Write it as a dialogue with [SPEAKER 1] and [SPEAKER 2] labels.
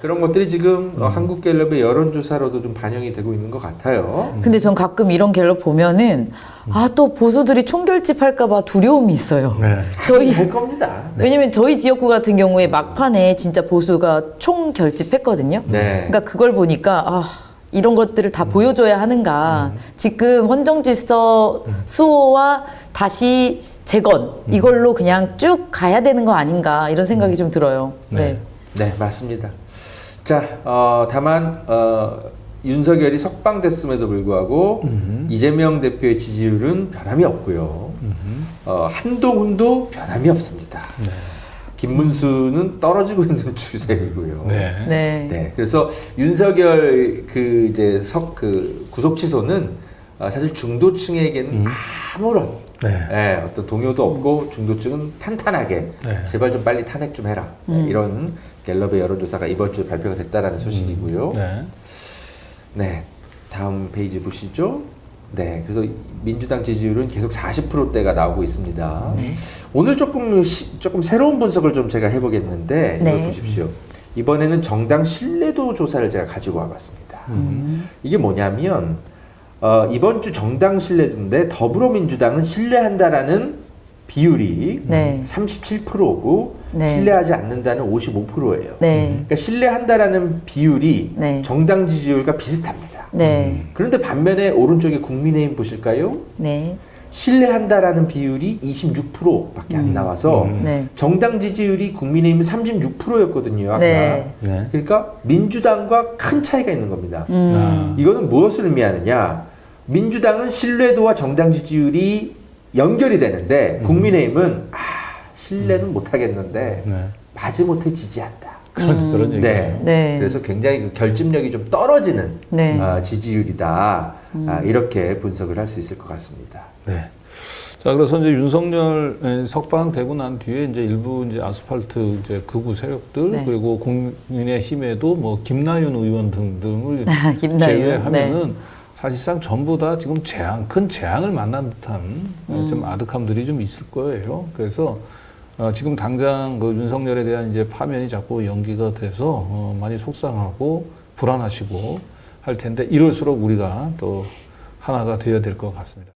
[SPEAKER 1] 그런 것들이 지금 어, 한국 갤럽의 여론 조사로도 좀 반영이 되고 있는 것 같아요.
[SPEAKER 2] 근데 전 가끔 이런 갤럽 보면은 아 또 보수들이 총결집 할까봐 두려움이 있어요.
[SPEAKER 3] 네.
[SPEAKER 2] 저희
[SPEAKER 1] 할 겁니다. 네.
[SPEAKER 2] 왜냐면 저희 지역구 같은 경우에 막판에 진짜 보수가 총 결집했거든요.
[SPEAKER 1] 네.
[SPEAKER 2] 그러니까 그걸 보니까 아 이런 것들을 다 보여줘야 하는가. 지금 헌정질서 수호와 다시 재건 이걸로 그냥 쭉 가야 되는 거 아닌가 이런 생각이 좀 들어요. 네.
[SPEAKER 1] 네, 맞습니다. 자, 어, 다만 어, 윤석열이 석방됐음에도 불구하고 이재명 대표의 지지율은 변함이 없고요. 어, 한동훈도 변함이 없습니다. 김문수는 떨어지고 있는 추세이고요.
[SPEAKER 3] 네.
[SPEAKER 2] 네.
[SPEAKER 1] 네, 그래서 윤석열 그 이제 석 그 구속 취소는 어, 사실 중도층에게는 아무런
[SPEAKER 3] 네.
[SPEAKER 1] 예, 어떤 동요도 없고 중도층은 탄탄하게
[SPEAKER 3] 네.
[SPEAKER 1] 제발 좀 빨리 탄핵 좀 해라 네, 이런 갤럽의 여론조사가 이번 주에 발표가 됐다라는 소식이고요.
[SPEAKER 3] 네.
[SPEAKER 1] 네, 다음 페이지 보시죠. 네, 그래서 민주당 지지율은 계속 40%대가 나오고 있습니다. 오늘 조금 시- 조금 새로운 분석을 좀 제가 해보겠는데 이걸
[SPEAKER 2] 네.
[SPEAKER 1] 보십시오. 이번에는 정당 신뢰도 조사를 제가 가지고 와봤습니다. 이게 뭐냐면 어, 이번 주 정당 신뢰도인데 더불어민주당은 신뢰한다라는 비율이
[SPEAKER 2] 네.
[SPEAKER 1] 37%고
[SPEAKER 2] 네.
[SPEAKER 1] 신뢰하지 않는다는 55%예요.
[SPEAKER 2] 네.
[SPEAKER 1] 그러니까 신뢰한다라는 비율이
[SPEAKER 2] 네.
[SPEAKER 1] 정당 지지율과 비슷합니다.
[SPEAKER 2] 네.
[SPEAKER 1] 그런데 반면에 오른쪽에 국민의힘 보실까요?
[SPEAKER 2] 네.
[SPEAKER 1] 신뢰한다라는 비율이 26%밖에 안 나와서
[SPEAKER 3] 음.
[SPEAKER 2] 네.
[SPEAKER 1] 정당 지지율이 국민의힘은 36%였거든요. 아까.
[SPEAKER 2] 네.
[SPEAKER 3] 네.
[SPEAKER 1] 그러니까 민주당과 큰 차이가 있는 겁니다.
[SPEAKER 2] 음.
[SPEAKER 3] 아.
[SPEAKER 1] 이거는 무엇을 의미하느냐? 민주당은 신뢰도와 정당 지지율이 연결이 되는데 국민의힘은 아 신뢰는 못 하겠는데
[SPEAKER 3] 네.
[SPEAKER 1] 마지못해 지지한다.
[SPEAKER 3] 그런 그런 얘기.
[SPEAKER 1] 네.
[SPEAKER 2] 네.
[SPEAKER 1] 그래서 굉장히 그 결집력이 좀 떨어지는
[SPEAKER 2] 네.
[SPEAKER 1] 아, 지지율이다. 아, 이렇게 분석을 할 수 있을 것 같습니다.
[SPEAKER 3] 네. 자, 그래서 이제 윤석열 에, 석방되고 난 뒤에 이제 일부 이제 아스팔트 이제 극우 세력들
[SPEAKER 2] 네.
[SPEAKER 3] 그리고 국민의힘에도 뭐 김나윤 의원 등등을
[SPEAKER 2] 김나윤,
[SPEAKER 3] 제외하면은
[SPEAKER 2] 네.
[SPEAKER 3] 사실상 전부 다 지금 재앙, 큰 재앙을 만난 듯한
[SPEAKER 2] 음.
[SPEAKER 3] 좀 아득함들이 좀 있을 거예요. 그래서 어, 지금 당장 그 윤석열에 대한 이제 파면이 자꾸 연기가 돼서 어, 많이 속상하고 불안하시고 할 텐데 이럴수록 우리가 또 하나가 되어야 될 것 같습니다.